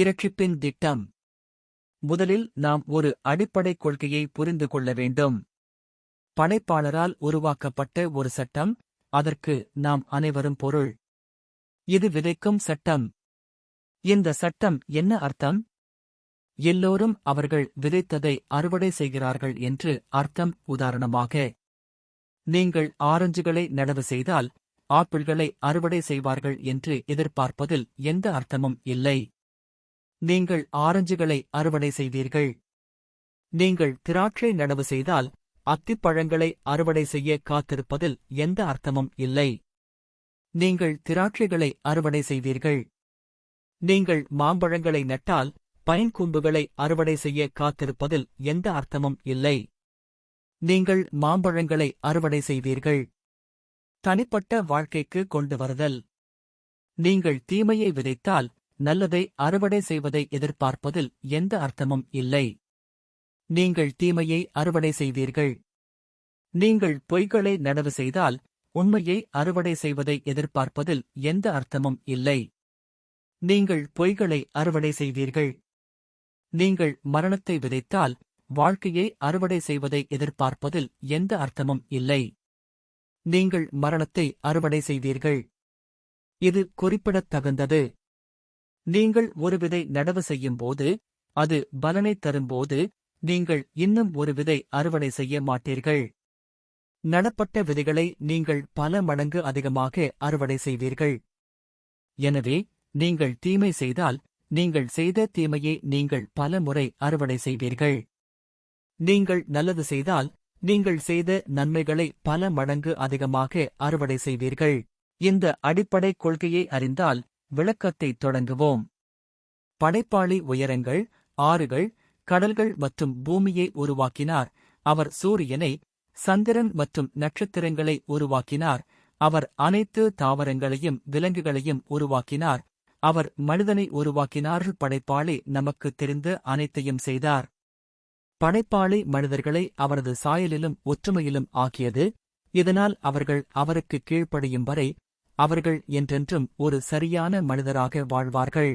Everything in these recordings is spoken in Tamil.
இரட்சிப்பின் திட்டம். முதலில் நாம் ஒரு அடிப்படை கொள்கையை புரிந்து கொள்ள வேண்டும். படைப்பாளரால் உருவாக்கப்பட்ட ஒரு சட்டம் அதற்கு நாம் அனைவரும் பொருள். இது விதைக்கும் சட்டம். இந்த சட்டம் என்ன அர்த்தம்? எல்லோரும் அவர்கள் விதைத்ததை அறுவடை செய்கிறார்கள் என்று அர்த்தம் உதாரணமாக நீங்கள் ஆரஞ்சுகளை நடவு செய்தால் ஆப்பிள்களை அறுவடை செய்வார்கள் என்று எதிர்பார்ப்பதில் எந்த அர்த்தமும் இல்லை. நீங்கள் ஆரஞ்சுகளை அறுவடை செய்வீர்கள். நீங்கள் திராட்சை நடவு செய்தால் அத்திப்பழங்களை அறுவடை செய்ய காத்திருப்பதில் எந்த அர்த்தமும் இல்லை. நீங்கள் திராட்சைகளை அறுவடை செய்வீர்கள். நீங்கள் மாம்பழங்களை நட்டால் பைன்கூம்புகளை அறுவடை செய்ய காத்திருப்பதில் எந்த அர்த்தமும் இல்லை. நீங்கள் மாம்பழங்களை அறுவடை செய்வீர்கள். தனிப்பட்ட வாழ்க்கைக்கு கொண்டு வருதல். நீங்கள் தீமையை விதைத்தால் நல்லதை அறுவடை செய்வதை எதிர்பார்ப்பதில் எந்த அர்த்தமும் இல்லை. நீங்கள் தீமையை அறுவடை செய்வீர்கள். நீங்கள் பொய்களை நடவு செய்தால் உண்மையை அறுவடை செய்வதை எதிர்பார்ப்பதில் எந்த அர்த்தமும் இல்லை. நீங்கள் பொய்களை அறுவடை செய்வீர்கள். நீங்கள் மரணத்தை விதைத்தால் வாழ்க்கையை அறுவடை செய்வதை எதிர்பார்ப்பதில் எந்த அர்த்தமும் இல்லை. நீங்கள் மரணத்தை அறுவடை செய்வீர்கள். இது குறிப்பிடத்தகுந்தது. நீங்கள் ஒரு விதை நடவு செய்யும்போது அது பலனை தரும்போது நீங்கள் இன்னும் ஒரு விதை அறுவடை செய்ய மாட்டீர்கள். நடப்பட்ட விதைகளை நீங்கள் பல மடங்கு அதிகமாக அறுவடை செய்வீர்கள். எனவே நீங்கள் தீமை செய்தால் நீங்கள் செய்த தீமையை நீங்கள் பல முறை அறுவடை செய்வீர்கள். நீங்கள் நல்லது செய்தால் நீங்கள் செய்த நன்மைகளை பல மடங்கு அதிகமாக அறுவடை செய்வீர்கள். இந்த அடிப்படை கொள்கையை அறிந்தால் விளக்கத்தை தொடங்குவோம். படைப்பாளி உயரங்கள் ஆறுகள் கடல்கள் மற்றும் பூமியை உருவாக்கினார். அவர் சூரியனை சந்திரன் மற்றும் நட்சத்திரங்களை உருவாக்கினார். அவர் அனைத்து தாவரங்களையும் விலங்குகளையும் உருவாக்கினார். அவர் மனிதனை உருவாக்கினார் படைப்பாளி நமக்கு தெரிந்து அனைத்தையும் செய்தார். படைப்பாளி மனிதர்களை அவரது சாயலிலும் ஒற்றுமையிலும் ஆக்கியது இதனால் அவர்கள் அவருக்கு கீழ்ப்படியும் வரை அவர்கள் என்றென்றும் ஒரு சரியான மனிதராக வாழ்வார்கள்.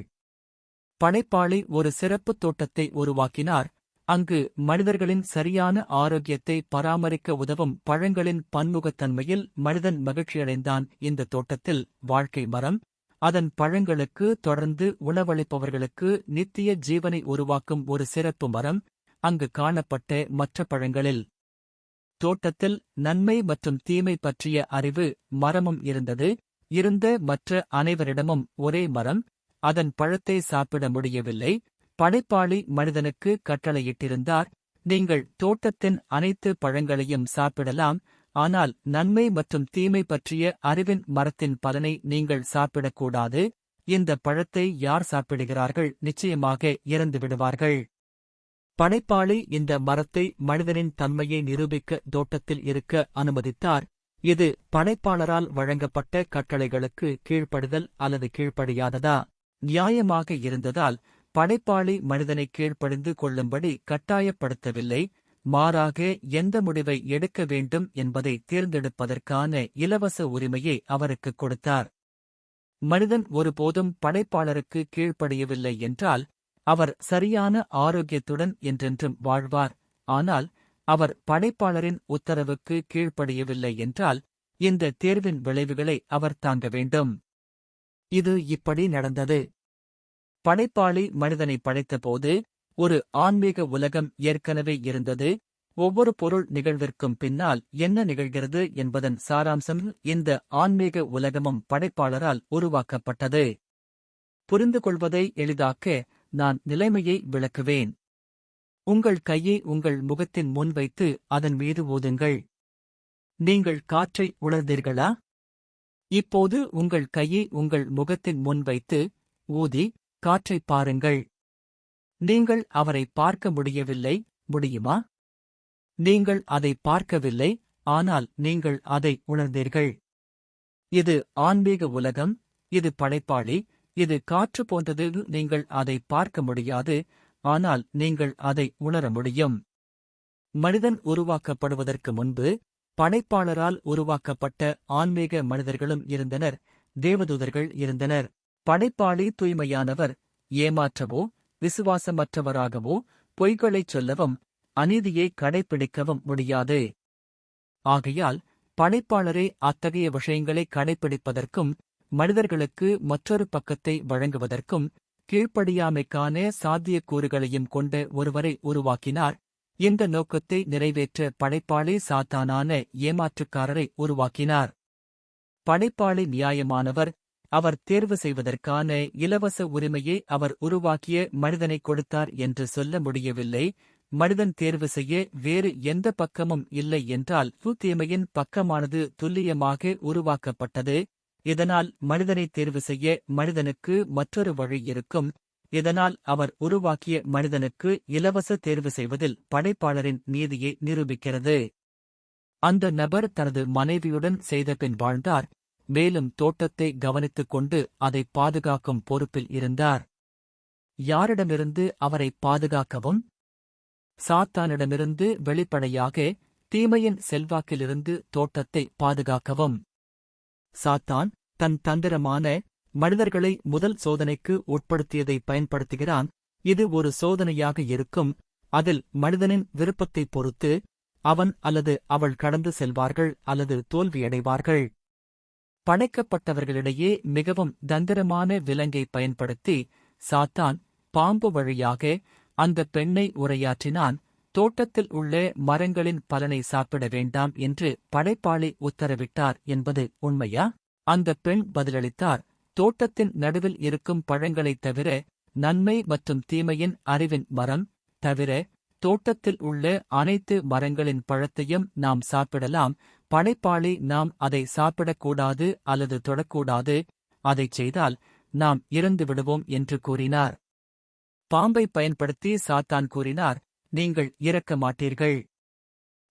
படைப்பாளி ஒரு சிறப்புத் தோட்டத்தை உருவாக்கினார். அங்கு மனிதர்களின் சரியான ஆரோக்கியத்தை பராமரிக்க உதவும் பழங்களின் பன்முகத்தன்மையில் மனிதன் மகிழ்ச்சியடைந்தான். இந்த தோட்டத்தில் வாழ்க்கை மரம் அதன் பழங்களுக்கு தொடர்ந்து உணவளிப்பவர்களுக்கு நித்திய ஜீவனை உருவாக்கும் ஒரு சிறப்பு மரம் அங்கு காணப்பட்ட மற்ற பழங்களில். தோட்டத்தில் நன்மை மற்றும் தீமை பற்றிய அறிவு மரமும் இருந்தது. இருந்த மற்ற அனைவரிடமும் ஒரே மரம் அதன் பழத்தை சாப்பிட முடியவில்லை. படைப்பாளி மனிதனுக்கு கட்டளையிட்டிருந்தார் நீங்கள் தோட்டத்தின் அனைத்து பழங்களையும் சாப்பிடலாம் ஆனால் நன்மை மற்றும் தீமை பற்றிய அறிவின் மரத்தின் பலனை நீங்கள் சாப்பிடக்கூடாது. இந்த பழத்தை யார் சாப்பிடுகிறார்கள் நிச்சயமாக இறந்து விடுவார்கள். படைப்பாளி இந்த மரத்தை மனிதனின் தன்மையை நிரூபிக்க தோட்டத்தில் இருக்க அனுமதித்தார். இது படைப்பாளரால் வழங்கப்பட்ட கட்டளைகளுக்கு கீழ்ப்படுதல் அல்லது கீழ்ப்படியாததா? நியாயமாக இருந்ததால் படைப்பாளி மனிதனை கீழ்ப்படிந்து கொள்ளும்படி கட்டாயப்படுத்தவில்லை. மாறாக எந்த முடிவை எடுக்க வேண்டும் என்பதை தேர்ந்தெடுப்பதற்கான இலவச உரிமையை அவருக்கு கொடுத்தார். மனிதன் ஒருபோதும் படைப்பாளருக்கு கீழ்ப்படியவில்லை என்றால் அவர் சரியான ஆரோக்கியத்துடன் என்றென்றும் வாழ்வார். ஆனால் அவர் படைப்பாளரின் உத்தரவுக்கு கீழ்ப்படியவில்லை என்றால் இந்த தேர்வின் விளைவுகளை அவர் தாங்க வேண்டும். இது இப்படி நடந்தது. படைப்பாளி மனிதனை படைத்தபோது ஒரு ஆன்மீக உலகம் ஏற்கனவே இருந்தது. ஒவ்வொரு பொருள் நிகழ்விற்கும் பின்னால் என்ன நிகழ்கிறது என்பதன் சாராம்சம் இந்த ஆன்மீக உலகமும் படைப்பாளரால் உருவாக்கப்பட்டது. புரிந்து கொள்வதை எளிதாக்க நான் நிலைமையை விளக்குவேன். உங்கள் கையை உங்கள் முகத்தின் முன் வைத்து அதன் மீது ஊதுங்கள் நீங்கள் காற்றை உணர்ந்தீர்களா இப்போது உங்கள் கையை உங்கள் முகத்தின் முன் வைத்து ஊதி காற்றைப் பாருங்கள். நீங்கள் அவரை பார்க்க முடியவில்லை முடியுமா? நீங்கள் அதை பார்க்கவில்லை ஆனால் நீங்கள் அதை உணர்ந்தீர்கள். இது ஆன்மீக உலகம் இது படைப்பாளி இது காற்று போன்றது நீங்கள் அதை பார்க்க முடியாது ஆனால் நீங்கள் அதை உணர முடியும். மனிதன் உருவாக்கப்படுவதற்கு முன்பு படைப்பாளரால் உருவாக்கப்பட்ட ஆன்மீக மனிதர்களும் இருந்தனர் தேவதூதர்கள் இருந்தனர். படைப்பாளி தூய்மையானவர் ஏமாற்றவோ விசுவாசமற்றவராகவோ பொய்களைச் சொல்லவும் அநீதியை கடைப்பிடிக்கவும் முடியாது. ஆகையால் படைப்பாளரே அத்தகைய விஷயங்களை கடைப்பிடிப்பதற்கும் மனிதர்களுக்கு மற்றொரு பக்கத்தை வழங்குவதற்கும் கீழ்ப்படியாமைக்கான சாத்தியக்கூறுகளையும் கொண்ட ஒருவரை உருவாக்கினார். இந்த நோக்கத்தை நிறைவேற்ற படைப்பாளி சாத்தானான ஏமாற்றுக்காரரை உருவாக்கினார். படைப்பாளி நியாயமானவர் அவர் தேர்வு செய்வதற்கான இலவச உரிமையை அவர் உருவாக்கிய மனிதனை கொடுத்தார் என்று சொல்ல முடியவில்லை. மனிதன் தேர்வு செய்ய வேறு எந்த பக்கமும் இல்லை என்றால் தீமையின் பக்கமானது துல்லியமாக உருவாக்கப்பட்டது. இதனால் மனிதனை தேர்வு செய்ய மனிதனுக்கு மற்றொரு வழி இருக்கும். இதனால் அவர் உருவாக்கிய மனிதனுக்கு இலவச தேர்வு செய்வதில் படைப்பாளரின் நீதியை நிரூபிக்கிறது. அந்த நபர் தனது மனைவியுடன் செய்தபின் வாழ்ந்தார். மேலும் தோட்டத்தை கவனித்துக் கொண்டு அதை பாதுகாக்கும் பொறுப்பில் இருந்தார். யாரிடமிருந்து அவரை பாதுகாக்கவும்? சாத்தானிடமிருந்து வெளிப்படையாக தீமையின் செல்வாக்கிலிருந்து தோட்டத்தை பாதுகாக்கவும். சாத்தான் தன் தந்திரமான மனிதர்களை முதல் சோதனைக்கு உட்படுத்தியதை பயன்படுத்துகிறான். இது ஒரு சோதனையாக இருக்கும். அதில் மனிதனின் விருப்பத்தைப் பொறுத்து அவன் அல்லது அவள் கடந்து செல்வார்கள் அல்லது தோல்வியடைவார்கள். படைக்கப்பட்டவர்களிடையே மிகவும் தந்திரமான விலங்கை பயன்படுத்தி சாத்தான் பாம்பு வழியாக அந்த பெண்ணை உரையாற்றினான். தோட்டத்தில் உள்ள மரங்களின் பலனை சாப்பிட வேண்டாம் என்று படைப்பாளி உத்தரவிட்டார் என்பது உண்மையா? அந்த பெண் பதிலளித்தார் தோட்டத்தின் நடுவில் இருக்கும் பழங்களைத் தவிர நன்மை மற்றும் தீமையின் அறிவின் மரம் தவிர தோட்டத்தில் உள்ள அனைத்து மரங்களின் பழத்தையும் நாம் சாப்பிடலாம் படைப்பாளி நாம் அதை சாப்பிடக்கூடாது அல்லது தொடக்கூடாது அதைச் செய்தால் நாம் இறந்து விடுவோம் என்று கூறினார். பாம்பை பயன்படுத்தி சாத்தான் கூறினார் நீங்கள் இறக்க மாட்டீர்கள்.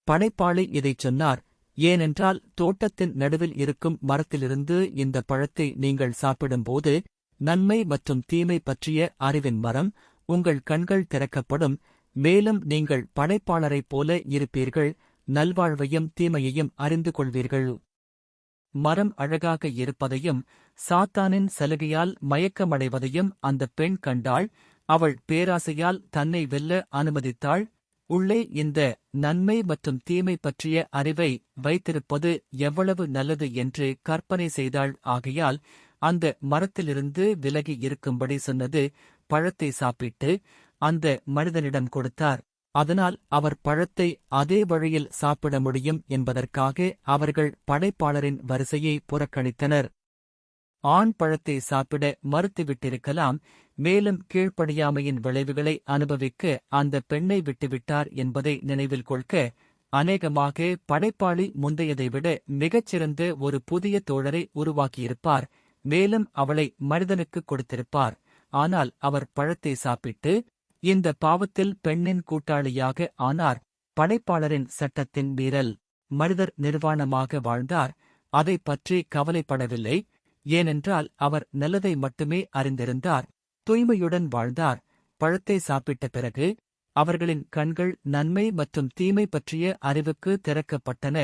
படைப்பாளி இதைச் சொன்னார் ஏனென்றால் தோட்டத்தின் நடுவில் இருக்கும் மரத்திலிருந்து இந்த பழத்தை நீங்கள் சாப்பிடும்போது நன்மை மற்றும் தீமை பற்றிய அறிவின் மரம் உங்கள் கண்கள் திறக்கப்படும் மேலும் நீங்கள் படைப்பாளரைப் போல இருப்பீர்கள் நல்வாழ்வையும் தீமையையும் அறிந்து கொள்வீர்கள். மரம் அழகாக இருப்பதையும் சாத்தானின் சலுகையால் மயக்கமடைவதையும் அந்த பெண் கண்டாள் அவள் பேராசையால் தன்னை வெல்ல அனுமதித்தாள். உள்ளே இந்த நன்மை மற்றும் தீமை பற்றிய அறிவை வைத்திருப்பது எவ்வளவு நல்லது என்று கற்பனை செய்தாள். ஆகையால் அந்த மரத்திலிருந்து விலகி இருக்கும்படி சொன்னது பழத்தை சாப்பிட்டு அந்த மனிதனிடம் கொடுத்தார். அதனால் அவர் பழத்தை அதே வழியில் சாப்பிட முடியும் என்பதற்காக அவர்கள் படைப்பாளரின் வரிசையை புறக்கணித்தனர். ஆண் பழத்தை சாப்பிட மறுத்துவிட்டிருக்கலாம் மேலும் கீழ்ப்படியாமையின் விளைவுகளை அனுபவிக்க அந்த பெண்ணை விட்டுவிட்டார் என்பதை நினைவில் கொள்க. அநேகமாக படைப்பாளி முந்தையதை விட மிகச்சிறந்த ஒரு புதிய தோழரை உருவாக்கியிருப்பார் மேலும் அவளை மனிதனுக்கு கொடுத்திருப்பார். ஆனால் அவர் பழத்தை சாப்பிட்டு இந்த பாவத்தில் பெண்ணின் கூட்டாளியாக ஆனார். படைப்பாளரின் சட்டத்தின் மீறல் மனிதர் நிர்வாணமாக வாழ்ந்தார். அதை பற்றி கவலைப்படவில்லை. ஏனென்றால் அவர் நல்லதை மட்டுமே அறிந்திருந்தார் தூய்மையுடன் வாழ்ந்தார் பழத்தை சாப்பிட்ட பிறகு அவர்களின் கண்கள் நன்மை மற்றும் தீமை பற்றிய அறிவுக்கு திறக்கப்பட்டன.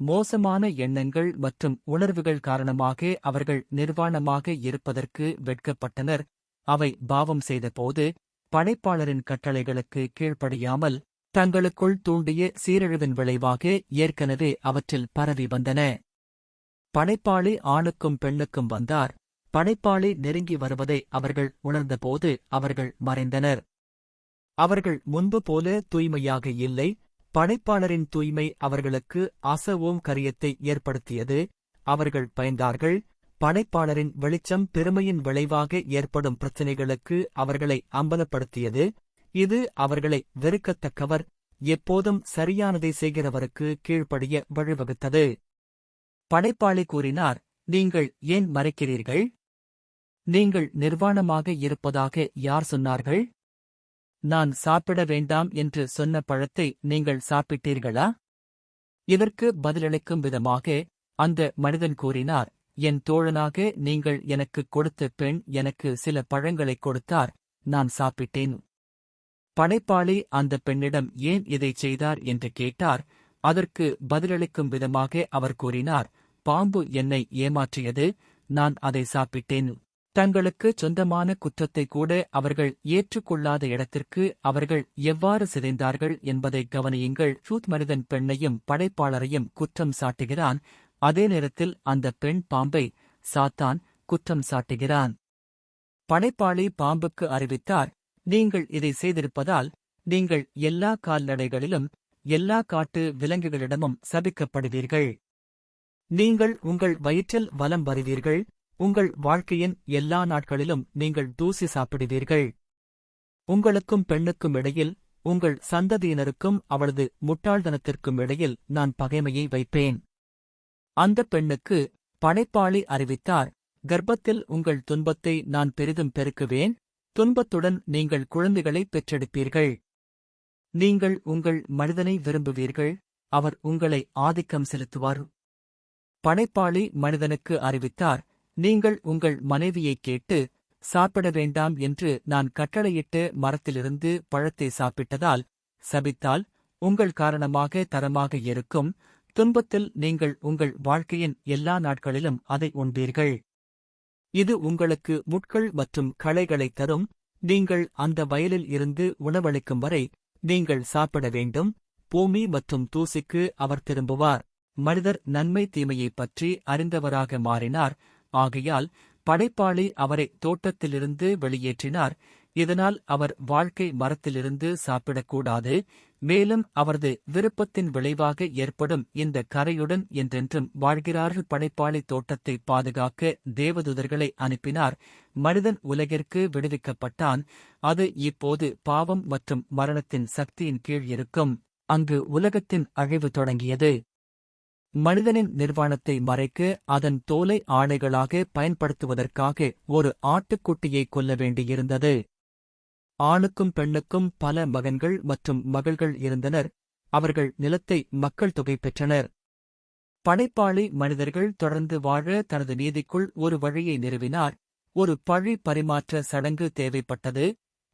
மோசமான எண்ணங்கள் மற்றும் உணர்வுகள் காரணமாக அவர்கள் நிர்வாணமாக இருப்பதற்கு வெட்கப்பட்டனர். அவை பாவம் செய்தபோது படைப்பாளரின் கட்டளைகளுக்கு கீழ்ப்படியாமல் தங்களுக்குள் தூண்டிய சீரழிவின் விளைவாக ஏற்கனவே அவற்றில் பரவி வந்தன. படைப்பாளி ஆணுக்கும் பெண்ணுக்கும் வந்தார். படைப்பாளி நெருங்கி வருவதை அவர்கள் உணர்ந்தபோது அவர்கள் மறைந்தனர். அவர்கள் முன்பு போல தூய்மையாக இல்லை. படைப்பாளரின் தூய்மை அவர்களுக்கு அசவோம் கரியத்தை ஏற்படுத்தியது. அவர்கள் பயந்தார்கள். படைப்பாளரின் வெளிச்சம் பெருமையின் விளைவாக ஏற்படும் பிரச்சினைகளுக்கு அவர்களை அம்பலப்படுத்தியது. இது அவர்களை வெறுக்கத்தக்கவர். எப்போதும் சரியானதை செய்கிறவருக்கு கீழ்ப்படிய வழிவகுத்தது. படைப்பாளி கூறினார் நீங்கள் ஏன் மறைக்கிறீர்கள்? நீங்கள் நிர்வாணமாக இருப்பதாக யார் சொன்னார்கள்? நான் சாப்பிட வேண்டாம் என்று சொன்ன பழத்தை நீங்கள் சாப்பிட்டீர்களா? இதற்கு பதிலளிக்கும் விதமாக அந்த மனிதன் கூறினார் என் தோழனாக நீங்கள் எனக்குக் கொடுத்த பெண் எனக்கு சில பழங்களைக் கொடுத்தார் நான் சாப்பிட்டேன். படைப்பாளி அந்த பெண்ணிடம் ஏன் இதைச் செய்தார்? என்று கேட்டார். அதற்கு பதிலளிக்கும் விதமாக அவர் கூறினார் பாம்பு என்னை ஏமாற்றியது. நான் அதை சாப்பிட்டேன். தங்களுக்கு சொந்தமான குற்றத்தை கூட அவர்கள் ஏற்றுக்கொள்ளாத இடத்திற்கு அவர்கள் எவ்வாறு சிதைந்தார்கள் என்பதை கவனியுங்கள். ஷூத் மனிதன் பெண்ணையும் படைப்பாளரையும் குற்றம் சாட்டுகிறான். அதே நேரத்தில் அந்த பெண் பாம்பை சாத்தான் குற்றம் சாட்டுகிறான். படைப்பாளி பாம்புக்கு அறிவித்தார் நீங்கள் இதை செய்திருப்பதால் நீங்கள் எல்லா கால்நடைகளிலும் எல்லா காட்டு விலங்குகளிடமும் சபிக்கப்படுவீர்கள். நீங்கள் உங்கள் வயிற்றில் வலம் வருவீர்கள். உங்கள் வாழ்க்கையின் எல்லா நாட்களிலும் நீங்கள் தூசி சாப்பிடுவீர்கள். உங்களுக்கும் பெண்ணுக்கும் இடையில் உங்கள் சந்ததியினருக்கும் அவளது முட்டாள்தனத்திற்கும் இடையில் நான் பகைமையை வைப்பேன். அந்த பெண்ணுக்கு படைப்பாளி அறிவித்தார். கர்ப்பத்தில் உங்கள் துன்பத்தை நான் பெரிதும் பெருக்குவேன். துன்பத்துடன் நீங்கள் குழந்தைகளை பெற்றெடுப்பீர்கள். நீங்கள் உங்கள் மனிதனை விரும்புவீர்கள். அவர் உங்களை ஆதிக்கம் செலுத்துவார். படைப்பாளி மனிதனுக்கு அறிவித்தார் நீங்கள் உங்கள் மனைவியைக் கேட்டு சாப்பிட வேண்டாம் என்று நான் கட்டளையிட்டு மரத்திலிருந்து பழத்தை சாப்பிட்டதால் சபித்தால் உங்கள் காரணமாக தரமாக இருக்கும் துன்பத்தில் நீங்கள் உங்கள் வாழ்க்கையின் எல்லா நாட்களிலும் அதை உண்பீர்கள். இது உங்களுக்கு முட்கள் மற்றும் களைகளைத் தரும் நீங்கள் அந்த வயலில் இருந்து உணவளிக்கும் வரை நீங்கள் சாப்பிட வேண்டும் பூமி மற்றும் தூசிக்கு அவர் திரும்புவார். மனிதர் நன்மை தீமையைப் பற்றி அறிந்தவராக மாறினார். ஆகையால் படைப்பாளி அவரை தோட்டத்திலிருந்து வெளியேற்றினார். இதனால் அவர் வாழ்க்கை மரத்திலிருந்து சாப்பிடக்கூடாது. மேலும் அவரது விருப்பத்தின் விளைவாக ஏற்படும் இந்த கரையுடன் என்றென்றும் வாழ்கிறார்கள். படைப்பாளி தோட்டத்தை பாதுகாக்க தேவதூதர்களை அனுப்பினார். மனிதன் உலகிற்கு விடுவிக்கப்பட்டான். அது இப்போது பாவம் மற்றும் மரணத்தின் சக்தியின் கீழ் இருக்கும். அங்கு உலகத்தின் அழிவு தொடங்கியது. மனிதனின் நிர்வாணத்தை மறைக்க அதன் தோலை ஆடைகளாக பயன்படுத்துவதற்காக ஒரு ஆட்டுக்குட்டியை கொல்ல வேண்டியிருந்தது. ஆணுக்கும் பெண்ணுக்கும் பல மகன்கள் மற்றும் மகள்கள் இருந்தனர். அவர்கள் நிலத்தை மக்கள் தொகை பெற்றனர். படைப்பாளி மனிதர்கள் தொடர்ந்து வாழ தனது நீதிக்குள் ஒரு வழியை நிறுவினார். ஒரு பழி பரிமாற்ற சடங்கு தேவைப்பட்டது.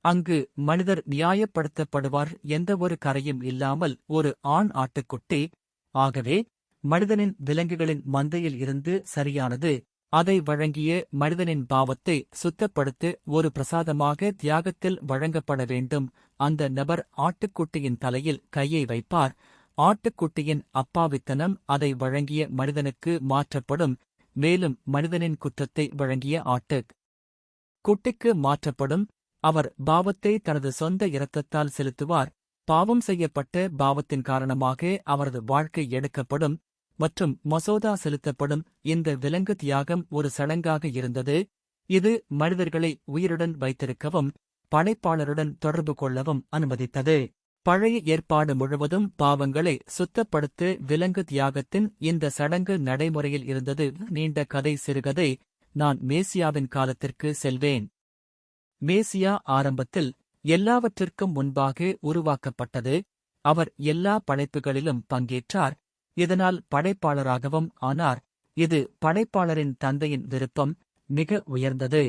அங்கு மனிதர் நியாயப்படுத்தப்படுவார் எந்த ஒரு கரையும் இல்லாமல் ஒரு ஆண் ஆட்டுக்குட்டி. ஆகவே மனிதனின் விலங்குகளின் மந்தையில் இருந்து சரியானது. அதை வழங்கிய மனிதனின் பாவத்தை சுத்தப்படுத்த ஒரு பிரசாதமாக தியாகத்தில் வழங்கப்பட வேண்டும். அந்த நபர் ஆட்டுக்குட்டியின் தலையில் கையை வைப்பார். ஆட்டுக்குட்டியின் அப்பாவித்தனம் அதை வழங்கிய மனிதனுக்கு மாற்றப்படும். மேலும் மனிதனின் குற்றத்தை வழங்கிய ஆட்டு குட்டிக்கு மாற்றப்படும். அவர் பாவத்தை தனது சொந்த இரத்தத்தால் செலுத்துவார். பாவம் செய்யப்பட்ட பாவத்தின் காரணமாக அவரது வாழ்க்கை எடுக்கப்படும். மற்றும் மசோதா செலுத்தப்படும் இந்த விலங்கு தியாகம் ஒரு சடங்காக இருந்தது. இது மனிதர்களை உயிருடன் வைத்திருக்கவும் படைப்பாளருடன் தொடர்பு கொள்ளவும் அனுமதித்தது. பழைய ஏற்பாடு முழுவதும் பாவங்களை சுத்தப்படுத்த விலங்கு தியாகத்தின் இந்த சடங்கு நடைமுறையில் இருந்தது. நீண்ட கதை சிறுகதை. நான் மேசியாவின் காலத்திற்கு செல்வேன். மேசியா ஆரம்பத்தில் எல்லாவற்றிற்கும் முன்பாக உருவாக்கப்பட்டது. அவர் எல்லா படைப்புகளிலும் பங்கேற்றார். இதனால் படைப்பாளராகவும் ஆனார். இது படைப்பாளரின் தந்தையின் விருப்பம் மிக உயர்ந்தது.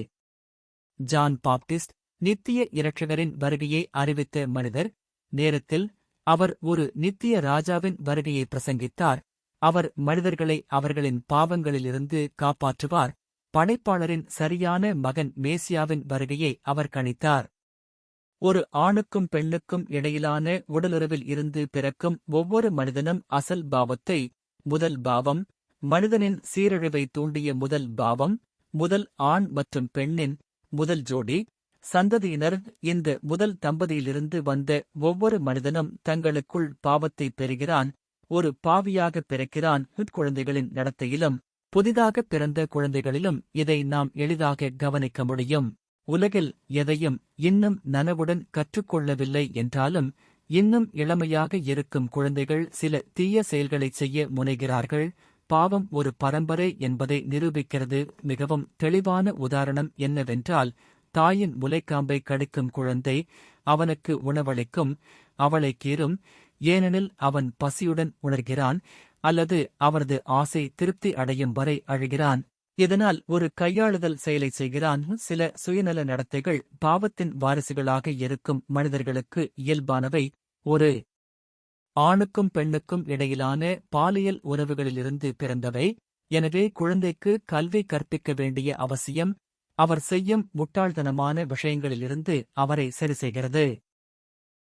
ஜான் பாப்டிஸ்ட் நித்திய இரட்சகரின் வருகையை அறிவித்த மனிதர். நேரத்தில் அவர் ஒரு நித்திய ராஜாவின் வருகையை பிரசங்கித்தார். அவர் மனிதர்களை அவர்களின் பாவங்களிலிருந்து காப்பாற்றுவார். படைப்பாளரின் சரியான மகன் மேசியாவின் வருகையை அவர் கணித்தார். ஒரு ஆணுக்கும் பெண்ணுக்கும் இடையிலான உடலுறவில் இருந்து பிறக்கும் ஒவ்வொரு மனிதனும் அசல் பாவத்தை முதல் பாவம் மனிதனின் சீரழிவை தூண்டிய முதல் பாவம் முதல் ஆண் மற்றும் பெண்ணின் முதல் ஜோடி சந்ததியினர். இந்த முதல் தம்பதியிலிருந்து வந்த ஒவ்வொரு மனிதனும் தங்களுக்குள் பாவத்தை பெறுகிறான். ஒரு பாவியாக பிறக்கிறான். குழந்தைகளின் நடத்தையிலும் புதிதாக பிறந்த குழந்தைகளிலும் இதை நாம் எளிதாக கவனிக்க முடியும். உலகில் எதையும் இன்னும் நனவுடன் கற்றுக்கொள்ளவில்லை என்றாலும் இன்னும் இளமையாக இருக்கும் குழந்தைகள் சில தீய செயல்களைச் செய்ய முனைகிறார்கள். பாவம் ஒரு பரம்பரை என்பதை நிரூபிக்கிறது. மிகவும் தெளிவான உதாரணம் என்னவென்றால் தாயின் முலைக்காம்பை கடிக்கும் குழந்தை அவனுக்கு உணவளிக்கும் அவளை கீறும். ஏனெனில் அவன் பசியுடன் உணர்கிறான் அல்லது அவரது ஆசை திருப்தி அடையும் வரை அழுகிறான். இதனால் ஒரு கையாளுதல் செயலை செய்கிறான். சில சுயநல நடத்தைகள் பாவத்தின் வாரிசுகளாக இருக்கும் மனிதர்களுக்கு இயல்பானவை. ஒரு ஆணுக்கும் பெண்ணுக்கும் இடையிலான பாலியல் உறவுகளிலிருந்து பிறந்தவை. எனவே குழந்தைக்கு கல்வி கற்பிக்க வேண்டிய அவசியம். அவர் செய்யும் முட்டாள்தனமான விஷயங்களிலிருந்து அவரை சரி செய்கிறது.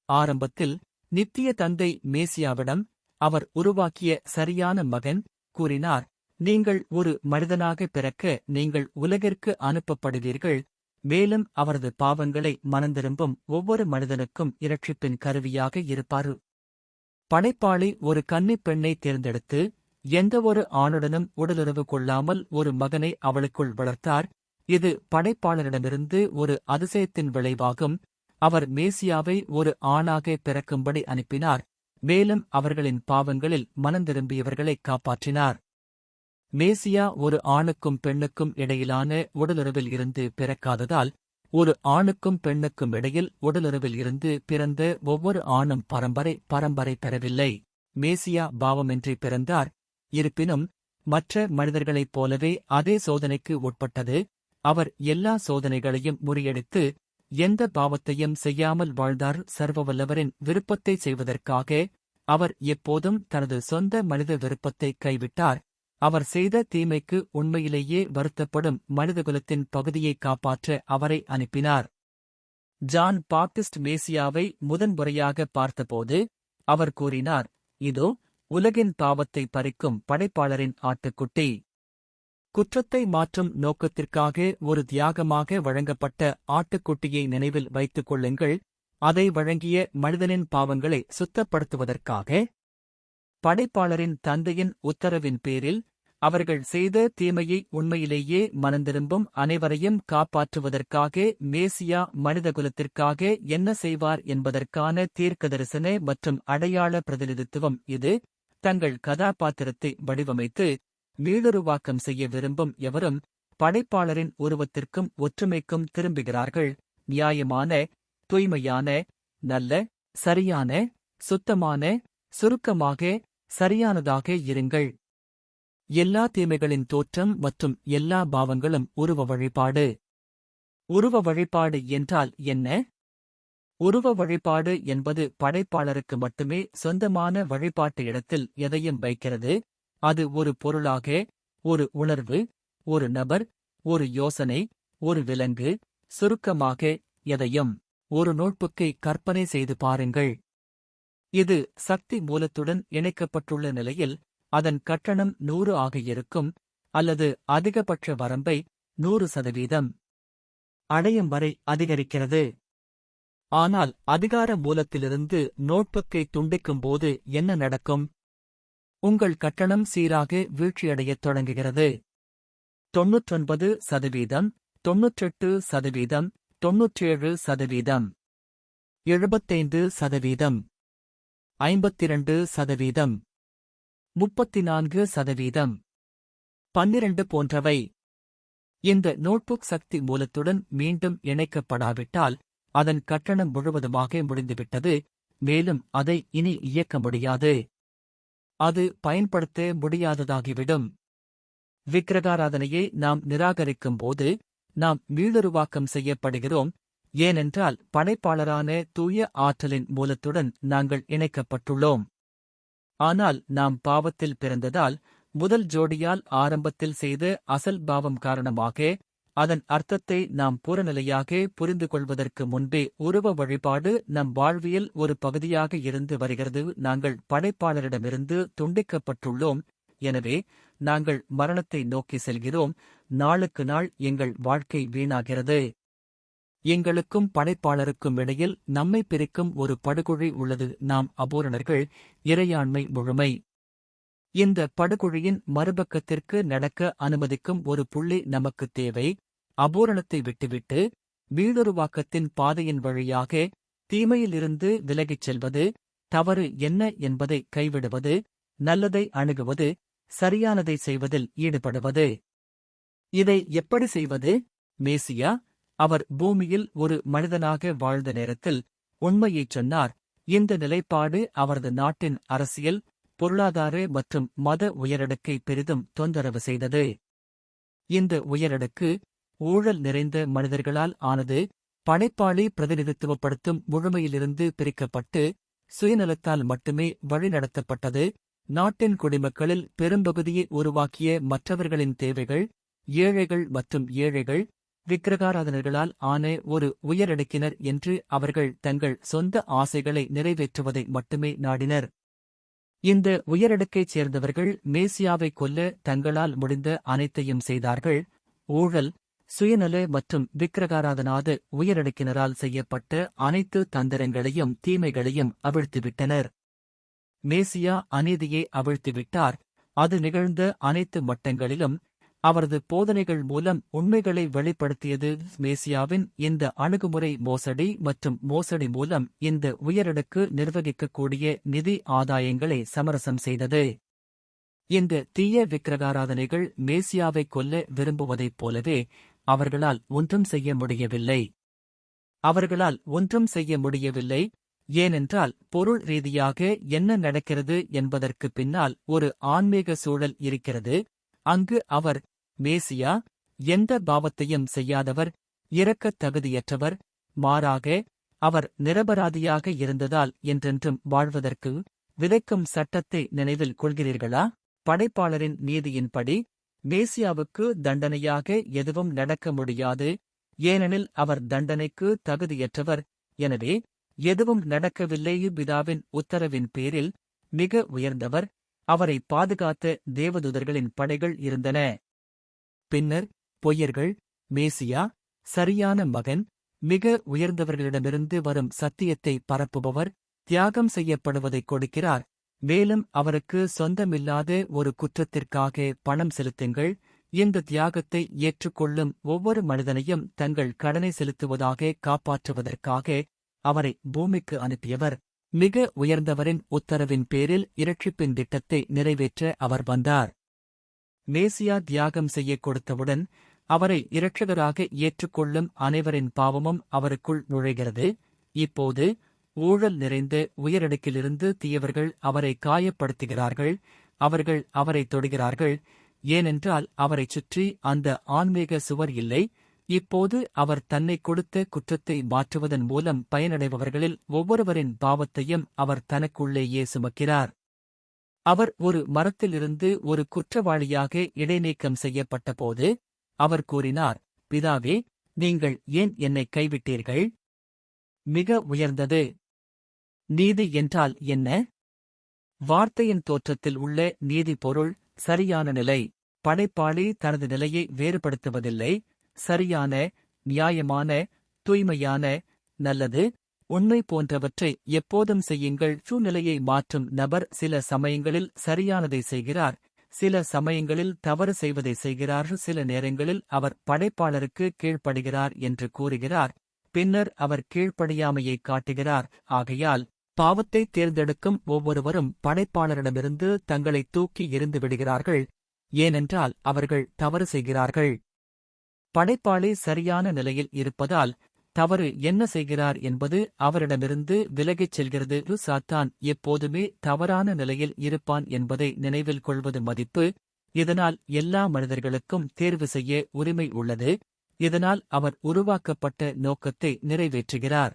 ஆரம்பத்தில் நித்திய தந்தை மேசியாவிடம் அவர் உருவாக்கிய சரியான மகன் கூறினார். நீங்கள் ஒரு மனிதனாக பிறக்க நீங்கள் உலகிற்கு அனுப்பப்படுவீர்கள். மேலும் அவரது பாவங்களை மனந்திரும்பும் ஒவ்வொரு மனிதனுக்கும் இரட்சிப்பின் கருவியாக இருப்பாரு. படைப்பாளி ஒரு கன்னிப் பெண்ணை தேர்ந்தெடுத்து எந்தவொரு ஆணுடனும் உடலுறவு கொள்ளாமல் ஒரு மகனை அவளுக்குள் வளர்த்தார். இது படைப்பாளரிடமிருந்து ஒரு அதிசயத்தின் விளைவாகும். அவர் மேசியாவை ஒரு ஆணாக பிறக்கும்படி அனுப்பினார். மேலும் அவர்களின் பாவங்களில் மனந்திரும்பியவர்களை காப்பாற்றினார். மேசியா ஒரு ஆணுக்கும் பெண்ணுக்கும் இடையிலான உடலுறவில் இருந்து பிறக்காததால் ஒரு ஆணுக்கும் பெண்ணுக்கும் இடையில் உடலுறவில் இருந்து பிறந்த ஒவ்வொரு ஆணும் பரம்பரை பரம்பரை பெறவில்லை. மேசியா பாவமின்றி பிறந்தார். இருப்பினும் மற்ற மனிதர்களைப் போலவே அதே சோதனைக்கு உட்பட்டது. அவர் எல்லா சோதனைகளையும் முறியடித்து எந்த பாவத்தையும் செய்யாமல் வாழ்ந்தார். சர்வவல்லவரின் விருப்பத்தை செய்வதற்காக அவர் எப்போதும் தனது சொந்த மனித விருப்பத்தை கைவிட்டார். அவர் செய்த தீமைக்கு உண்மையிலேயே வருத்தப்படும் மனிதகுலத்தின் பகுதியை காப்பாற்ற அவரை அனுப்பினார். ஜான் பாப்டிஸ்ட் மேசியாவை முதன்முறையாக பார்த்தபோது அவர் கூறினார் இதோ உலகின் பாவத்தை பறிக்கும் படைப்பாளரின் ஆட்டுக்குட்டி. குற்றத்தை மாற்றும் நோக்கத்திற்காக ஒரு தியாகமாக வழங்கப்பட்ட ஆட்டுக்குட்டியை நினைவில் வைத்துக் கொள்ளுங்கள். அதை வழங்கிய மனிதனின் பாவங்களை சுத்தப்படுத்துவதற்காக படைப்பாளரின் தந்தையின் உத்தரவின் பேரில் அவர்கள் செய்த தீமையை உண்மையிலேயே மனந்திரும்பும் அனைவரையும் காப்பாற்றுவதற்காக மேசியா மனிதகுலத்திற்காக என்ன செய்வார் என்பதற்கான தீர்க்கதரிசன மற்றும் அடையாள பிரதிநிதித்துவம் இது. தங்கள் கதாபாத்திரத்தை வடிவமைத்து மீளுருவாக்கம் செய்ய விரும்பும் எவரும் படைப்பாளரின் உருவத்திற்கும் ஒற்றுமைக்கும் திரும்புகிறார்கள். நியாயமான தூய்மையான நல்ல சரியான சுத்தமான சுருக்கமாக சரியானதாக இருங்கள். எல்லா தீமைகளின் தோற்றம் மற்றும் எல்லா பாவங்களும் உருவ வழிபாடு. உருவ வழிபாடு என்றால் என்ன? உருவ வழிபாடு என்பது படைப்பாளருக்கு மட்டுமே சொந்தமான வழிபாட்டு இடத்தில் எதையும் வைக்கிறது. அது ஒரு பொருளாக ஒரு உணர்வு ஒரு நபர் ஒரு யோசனை ஒரு விலங்கு சுருக்கமாக எதையும் ஒரு நோட்புக்கை கற்பனை செய்து பாருங்கள். இது சக்தி மூலத்துடன் இணைக்கப்பட்டுள்ள நிலையில் அதன் கட்டணம் நூறு ஆக இருக்கும் அல்லது அதிகபட்ச வரம்பை நூறு சதவீதம் அடையும் வரை அதிகரிக்கிறது. ஆனால் அதிகார மூலத்திலிருந்து நோட்புக்கை துண்டிக்கும் போது என்ன நடக்கும்? உங்கள் கட்டணம் சீராக வீழ்ச்சியடையத் தொடங்குகிறது. தொன்னூற்றொன்பது சதவீதம் தொன்னூற்றெட்டு சதவீதம் தொன்னூற்றேழு சதவீதம் எழுபத்தைந்து சதவீதம். ஐம்பத்திரண்டு சதவீதம். முப்பத்தி நான்கு சதவீதம். பன்னிரண்டு போன்றவை. இந்த நோட்புக் சக்தி மூலத்துடன் மீண்டும் இணைக்கப்படாவிட்டால் அதன் கட்டணம் முழுவதுமாக முடிந்துவிட்டது மேலும் அதை இனி இயக்க முடியாது. அது பயன்படுத்த முடியாததாகிவிடும். விக்கிரகாராதனையை நாம் நிராகரிக்கும் போது நாம் மீளுருவாக்கம் செய்யப்படுகிறோம் ஏனென்றால் படைப்பாளரான தூய ஆற்றலின் மூலத்துடன் நாங்கள் இணைக்கப்பட்டுள்ளோம். ஆனால் நாம் பாவத்தில் பிறந்ததால் முதல் ஜோடியால் ஆரம்பத்தில் செய்த அசல் பாவம் காரணமாக அதன் அர்த்தத்தை நாம் புறநிலையாக புரிந்து கொள்வதற்கு முன்பே உருவ வழிபாடு நம் வாழ்வியல் ஒரு பகுதியாக இருந்து வருகிறது. நாங்கள் படைப்பாளரிடமிருந்து துண்டிக்கப்பட்டுள்ளோம். எனவே நாங்கள் மரணத்தை நோக்கி செல்கிறோம். நாளுக்கு நாள் எங்கள் வாழ்க்கை வீணாகிறது. எங்களுக்கும் படைப்பாளருக்கும் இடையில் நம்மை பிரிக்கும் ஒரு படுகொழி உள்ளது. நாம் அபூரணர்கள் இறையாண்மை முழுமை. இந்த படுகொழியின் மறுபக்கத்திற்கு நடக்க அனுமதிக்கும் ஒரு புள்ளி நமக்குத் தேவை. அபூரணத்தை விட்டுவிட்டு வீடுருவாக்கத்தின் பாதையின் வழியாக தீமையிலிருந்து விலகிச் செல்வது தவறு என்ன என்பதை கைவிடுவது நல்லதை அணுகுவது சரியானதை செய்வதில் ஈடுபடுவது. இதை எப்படி செய்வது? மேசியா அவர் பூமியில் ஒரு மனிதனாக வாழ்ந்த நேரத்தில் உண்மையைச் சொன்னார். இந்த நிலைப்பாடு அவரது நாட்டின் அரசியல் பொருளாதார மற்றும் மத உயரடுக்கை பெரிதும் தொந்தரவு செய்தது. இந்த உயரடுக்கு ஊழல் நிறைந்த மனிதர்களால் ஆனது படைப்பாளி பிரதிநிதித்துவப்படுத்தும் முழுமையிலிருந்து பிரிக்கப்பட்டு சுயநலத்தால் மட்டுமே வழிநடத்தப்பட்டது. நாட்டின் குடிமக்களில் பெரும்பகுதியை உருவாக்கிய மற்றவர்களின் தேவைகள் ஏழைகள் மற்றும் ஏழைகள் விக்கிரகாராதனர்களால் ஆன ஒரு உயரடுக்கினர் என்று அவர்கள் தங்கள் சொந்த ஆசைகளை நிறைவேற்றுவதை மட்டுமே நாடினர். இந்த உயரடுக்கைச் சேர்ந்தவர்கள் மேசியாவை கொல்ல தங்களால் முடிந்த அனைத்தையும் செய்தார்கள். ஊழல் சுயநல மற்றும் விக்கிரகாராதனாத உயரடுக்கினரால் செய்யப்பட்ட அனைத்து தந்திரங்களையும் தீமைகளையும் அவிழ்த்துவிட்டனர். மேசியா அநீதியை அவிழ்த்துவிட்டார். அது நிகழ்ந்த அனைத்து மட்டங்களிலும் அவரது போதனைகள் மூலம் உண்மைகளை வெளிப்படுத்தியது மேசியாவின் இந்த அணுகுமுறை மோசடி மற்றும் மோசடி மூலம் இந்த உயரடுக்கு நிர்வகிக்கக்கூடிய நிதி ஆதாயங்களை சமரசம் செய்தது. இந்த தீய விக்கிரகாராதனைகள் மேசியாவை கொல்ல விரும்புவதைப் போலவே அவர்களால் ஒன்றும் செய்ய முடியவில்லை. அவர்களால் ஒன்றும் செய்ய முடியவில்லை. ஏனென்றால் பொருள் ரீதியாக என்ன நடக்கிறது என்பதற்கு பின்னால் ஒரு ஆன்மீக சூழல் இருக்கிறது. அங்கு அவர் மேசியா எந்த பாவத்தையும் செய்யாதவர் இரக்கத் தகுதியற்றவர் மாறாக அவர் நிரபராதியாக இருந்ததால் என்றென்றும் வாழ்வதற்கு விதைக்கும் சட்டத்தை நினைவில் கொள்கிறீர்களா? படைப்பாளரின் நீதியின்படி மேசியாவுக்கு தண்டனையாக எதுவும் நடக்க முடியாது ஏனெனில் அவர் தண்டனைக்கு தகுதியற்றவர். எனவே எதுவும் நடக்கவில்லை. பிதாவின் உத்தரவின் பேரில் மிக உயர்ந்தவர் அவரை பாதுகாத்த தேவதூதர்களின் படைகள் இருந்தன. பின்னர் பொய்யர்கள் மேசியா சரியான மகன் மிக உயர்ந்தவர்களிடமிருந்து வரும் சத்தியத்தை பரப்புபவர் தியாகம் செய்யப்படுவதைக் கொடுக்கிறார். மேலும் அவருக்கு சொந்தமில்லாத ஒரு குற்றத்திற்காக பணம் செலுத்துங்கள் இந்த தியாகத்தை ஏற்றுக்கொள்ளும் ஒவ்வொரு மனிதனையும் தங்கள் கடனை செலுத்துவதாக காப்பாற்றுவதற்காக அவரை பூமிக்கு அனுப்பியவர். மிக உயர்ந்தவரின் உத்தரவின் பேரில் இரட்சிப்பின் திட்டத்தை நிறைவேற்ற அவர் வந்தார். மேசியா தியாகம் செய்யக் கொடுத்தவுடன் அவரை இரட்சகராக ஏற்றுக்கொள்ளும் அனைவரின் பாவமும் அவருக்குள் நுழைகிறது. இப்போது ஊழல் நிறைந்த உயரடுக்கிலிருந்து தீயவர்கள் அவரை காயப்படுத்துகிறார்கள் அவர்கள் அவரை தொடுகிறார்கள் ஏனென்றால் அவரைச் சுற்றி அந்த ஆன்மீக சுவர் இல்லை இப்போது அவர் தன்னை கொடுத்த குற்றத்தை மாற்றுவதன் மூலம் பயனடைபவர்களில் ஒவ்வொருவரின் பாவத்தையும் அவர் தனக்குள்ளேயே சுமக்கிறார் அவர் ஒரு மரத்திலிருந்து ஒரு குற்றவாளியாக இடைநீக்கம் செய்யப்பட்டபோது அவர் கூறினார் பிதாவே நீங்கள் ஏன் என்னை கைவிட்டீர்கள்? மிக உயர்ந்தது. நீதி என்றால் என்ன? வார்த்தையின் தோற்றத்தில் உள்ள நீதி பொருள் சரியான நிலை. படைப்பாளி தனது நிலையை வேறுபடுத்துவதில்லை. சரியான நியாயமான தூய்மையான நல்லது. உண்மை போன்றவற்றை எப்போதும் செய்யுங்கள். சூழ்நிலையை மாற்றும் நபர் சில சமயங்களில் சரியானதை செய்கிறார். சில சமயங்களில் தவறு செய்வதை செய்கிறார் சில நேரங்களில் அவர் படைப்பாளருக்கு கீழ்ப்படுகிறார் என்று கூறுகிறார். பின்னர் அவர் கீழ்ப்படியாமையை காட்டுகிறார். ஆகையால் பாவத்தை தேர்ந்தெடுக்கும் ஒவ்வொருவரும் படைப்பாளரிடமிருந்து தங்களை தூக்கி எறிந்து விடுகிறார்கள். ஏனென்றால் அவர்கள் தவறு செய்கிறார்கள். படைப்பாளி சரியான நிலையில் இருப்பதால் தவறு என்ன செய்கிறார் என்பது அவரிடமிருந்து விலகிச் செல்கிறது. சாத்தான் எப்போதுமே தவறான நிலையில் இருப்பான் என்பதை நினைவில் கொள்வது மதிப்பு. இதனால் எல்லா மனிதர்களுக்கும் தேர்வு செய்ய உரிமை உள்ளது. இதனால் அவர் உருவாக்கப்பட்ட நோக்கத்தை நிறைவேற்றுகிறார்.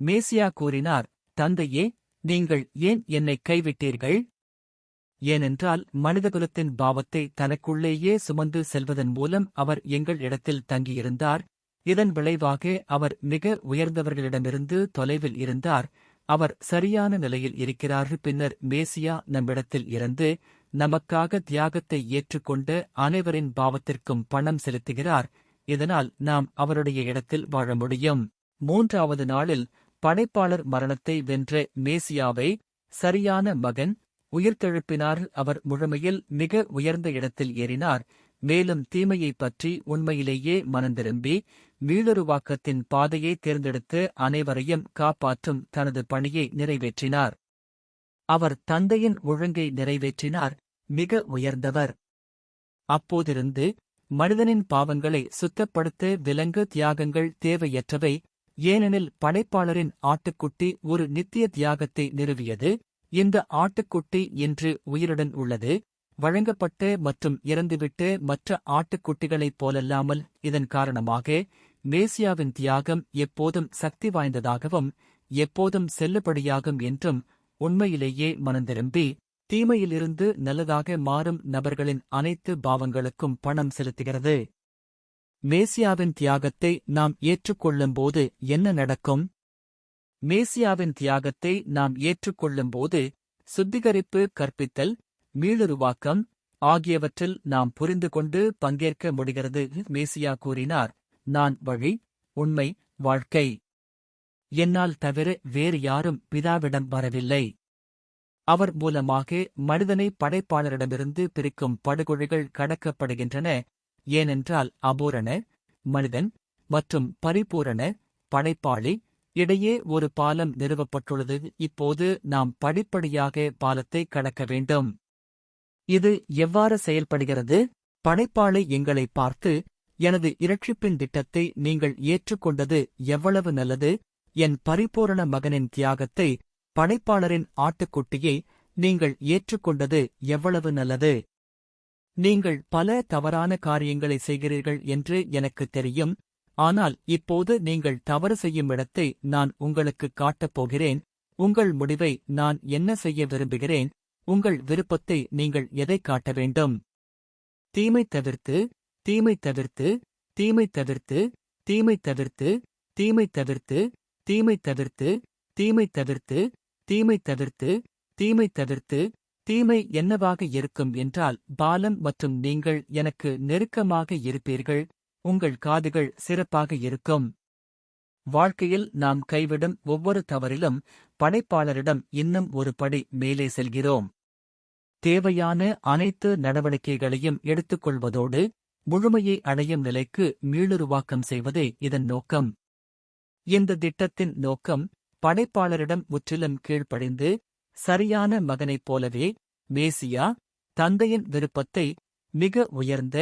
மேசியா கூறினார் தந்தையே நீங்கள் ஏன் என்னை கைவிட்டீர்கள்? ஏனென்றால் மனிதகுலத்தின் பாவத்தை தனக்குள்ளேயே சுமந்து செல்வதன் மூலம் அவர் எங்கள் இடத்தில் தங்கியிருந்தார். இதன் விளைவாக அவர் மிக உயர்ந்தவர்களிடமிருந்து தொலைவில் இருந்தார். அவர் சரியான நிலையில் இருக்கிறார் பின்னர் மேசியா நம்மிடத்தில் இருந்து நமக்காக தியாகத்தை ஏற்றுக்கொண்ட அனைவரின் பாவத்திற்கும் பணம் செலுத்துகிறார். இதனால் நாம் அவருடைய இடத்தில் வாழ முடியும். மூன்றாவது நாளில் படைப்பாளர் மரணத்தை வென்ற மேசியாவை சரியான மகன் உயிர்த்தெழுப்பினார் அவர் முழுமையில் மிக உயர்ந்த இடத்தில் ஏறினார். மேலும் தீமையைப் பற்றி உண்மையிலேயே மனந்திரும்பி மீளுருவாக்கத்தின் பாதையை தேர்ந்தெடுத்து அனைவரையும் காப்பாற்றும் தனது பணியை நிறைவேற்றினார். அவர் தந்தையின் ஒழுங்கை நிறைவேற்றினார். மிக உயர்ந்தவர். அப்போதிருந்து மனிதனின் பாவங்களை சுத்தப்படுத்த விலங்கு தியாகங்கள் தேவையற்றவை. ஏனெனில் படைப்பாளரின் ஆட்டுக்குட்டி ஒரு நித்திய தியாகத்தை நிறுவியது. இந்த ஆட்டுக்குட்டி இன்று உயிருடன் உள்ளது. வழங்கப்பட்ட மற்றும் இறந்துவிட்ட மற்ற ஆட்டுக்குட்டிகளைப் போலல்லாமல் இதன் காரணமாக மேசியாவின் தியாகம் எப்போதும் சக்தி வாய்ந்ததாகவும் எப்போதும் செல்லுபடியாகும் என்றும் உண்மையிலேயே மனந்திரும்பி தீமையிலிருந்து நல்லதாக மாறும் நபர்களின் அனைத்து பாவங்களுக்கும் பணம் செலுத்துகிறது. மேசியாவின் தியாகத்தை நாம் ஏற்றுக்கொள்ளும்போது என்ன நடக்கும்? மேசியாவின் தியாகத்தை நாம் ஏற்றுக்கொள்ளும்போது சுத்திகரிப்பு கற்பித்தல் மீளுருவாக்கம் ஆகியவற்றில் நாம் புரிந்து கொண்டு பங்கேற்க முடிகிறது மேசியா கூறினார். நான் வழி உண்மை வாழ்க்கை. என்னால் தவிர வேறு யாரும் பிதாவிடம் வரவில்லை. அவர் மூலமாக மனிதனை படைப்பாளரிடமிருந்து பிரிக்கும் படுகொழிகள் கடக்கப்படுகின்றன. ஏனென்றால் அபூரண மனிதன் மற்றும் பரிபூரண படைப்பாளி இடையே ஒரு பாலம் நிறுவப்பட்டுள்ளது. இப்போது நாம் படிப்படியாக பாலத்தை கடக்க வேண்டும். இது எவ்வாறு செயல்படுகிறது? படைப்பாளை எங்களை பார்த்து எனது இரட்சிப்பின் திட்டத்தை நீங்கள் ஏற்றுக்கொண்டது எவ்வளவு நல்லது. என் பரிபூரண மகனின் தியாகத்தை படைப்பாளரின் ஆட்டுக்குட்டியை நீங்கள் ஏற்றுக்கொண்டது எவ்வளவு நல்லது. நீங்கள் பல தவறான காரியங்களை செய்கிறீர்கள் என்று எனக்கு தெரியும். ஆனால் இப்போது நீங்கள் தவறு செய்யும் இடத்தை நான் உங்களுக்குக் காட்டப் போகிறேன். உங்கள் முடிவை நான் என்ன செய்ய விரும்புகிறேன்? உங்கள் விருப்பத்தை நீங்கள் எதை காட்ட வேண்டும்? தீமை தவிர்த்து தீமை தவிர்த்து தீமை தவிர்த்து தீமை தவிர்த்து தீமை தவிர்த்து தீமை தவிர்த்து தீமை தவிர்த்து தீமை தவிர்த்து தீமை தவிர்த்து தீமை என்னவாக இருக்கும் என்றால் பாலம் மற்றும் நீங்கள் எனக்கு நெருக்கமாக இருப்பீர்கள். உங்கள் காதுகள் சிறப்பாக இருக்கும். வாழ்க்கையில் நாம் கைவிடும் ஒவ்வொரு தவறிலும் படைப்பாளரிடம் இன்னும் ஒரு படி மேலே செல்கிறோம். தேவையான அனைத்து நடவடிக்கைகளையும் எடுத்துக்கொள்வதோடு முழுமையை அடையும் நிலைக்கு மீளுருவாக்கம் செய்வதே இதன் நோக்கம். இந்த திட்டத்தின் நோக்கம் படைப்பாளரிடம் முற்றிலும் கீழ்ப்படிந்து சரியான மகனைப் போலவே மேசியா தந்தையின் விருப்பத்தை மிக உயர்ந்த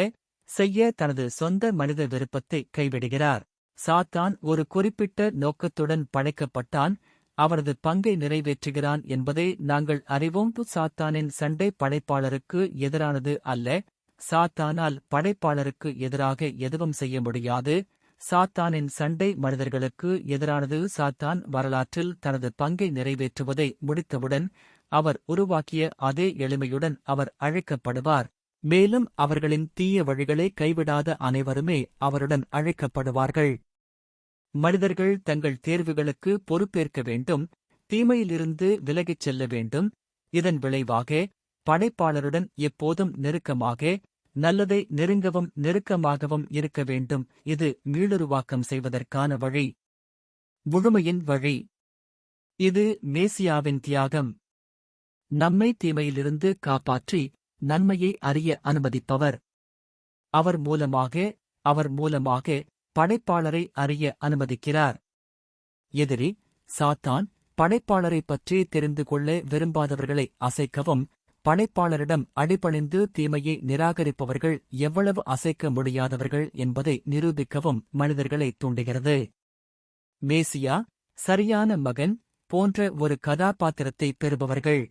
செய்ய தனது சொந்த மனித விருப்பத்தை கைவிடுகிறார். சாத்தான் ஒரு குறிப்பிட்ட நோக்கத்துடன் படைக்கப்பட்டான். அவரது பங்கை நிறைவேற்றுகிறான் என்பதை நாங்கள் அறிவோம். சாத்தானின் சண்டை படைப்பாளருக்கு எதிரானது அல்ல. சாத்தானால் படைப்பாளருக்கு எதிராக எதுவும் செய்ய முடியாது. சாத்தானின் சண்டை மனிதர்களுக்கு எதிரானது. சாத்தான் வரலாற்றில் தனது பங்கை நிறைவேற்றுவதை முடித்தவுடன் அவர் உருவாக்கிய அதே எளிமையுடன் அவர் அழைக்கப்படுவார். மேலும் அவர்களின் தீய வழிகளை கைவிடாத அனைவருமே அவருடன் அழைக்கப்படுவார்கள். மனிதர்கள் தங்கள் தேர்வுகளுக்கு பொறுப்பேற்க வேண்டும் தீமையிலிருந்து விலகிச் செல்ல வேண்டும். இதன் விளைவாக படைப்பாளருடன் எப்போதும் நெருக்கமாக நல்லதை நெருங்கவும் நெருக்கமாகவும் இருக்க வேண்டும். இது மீளுருவாக்கம் செய்வதற்கான வழி. முழுமையின் வழி. இது மேசியாவின் தியாகம். நம்மை தீமையிலிருந்து காப்பாற்றி நன்மையை அறிய அனுமதிப்பவர். அவர் மூலமாக அவர் மூலமாக படைப்பாளரை அறிய அனுமதிக்கிறார். எதிரி சாத்தான் படைப்பாளரைப் பற்றி தெரிந்து கொள்ள விரும்பாதவர்களை அசைக்கவும் படைப்பாளரிடம் அடிபணிந்து தீமையை நிராகரிப்பவர்கள் எவ்வளவு அசைக்க முடியாதவர்கள் என்பதை நிரூபிக்கவும் மனிதர்களை தூண்டுகிறது. மேசியா சரியான மகன் போன்ற ஒரு கதாபாத்திரத்தை பெறுபவர்கள்.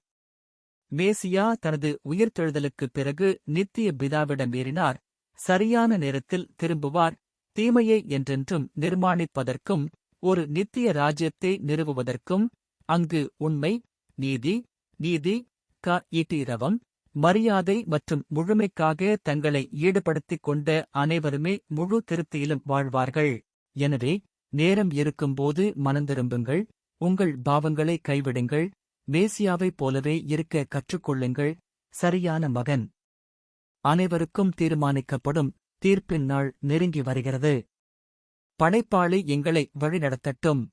மேசியா தனது உயிர்த்தெழுதலுக்குப் பிறகு நித்திய பிதாவிடம் ஏறினார். சரியான நேரத்தில் திரும்புவார். தீமையை என்றென்றும் நிர்மாணிப்பதற்கும் ஒரு நித்திய ராஜ்யத்தை நிறுவுவதற்கும் அங்கு உண்மை நீதி நீதி க ஈட்டீரவம் மரியாதை மற்றும் முழுமைக்காக தங்களை ஈடுபடுத்திக் கொண்ட அனைவருமே முழு திருப்தியிலும் வாழ்வார்கள். எனவே நேரம் இருக்கும்போது மனந்திரும்புங்கள் உங்கள் பாவங்களை கைவிடுங்கள். மேசியாவைப் போலவே இருக்க கற்றுக்கொள்ளுங்கள். சரியான மகன். அனைவருக்கும் தீர்மானிக்கப்படும். தீர்ப்பின் நாள் நெருங்கி வருகிறது. படைப்பாளி எங்களை வழிநடத்தட்டும்.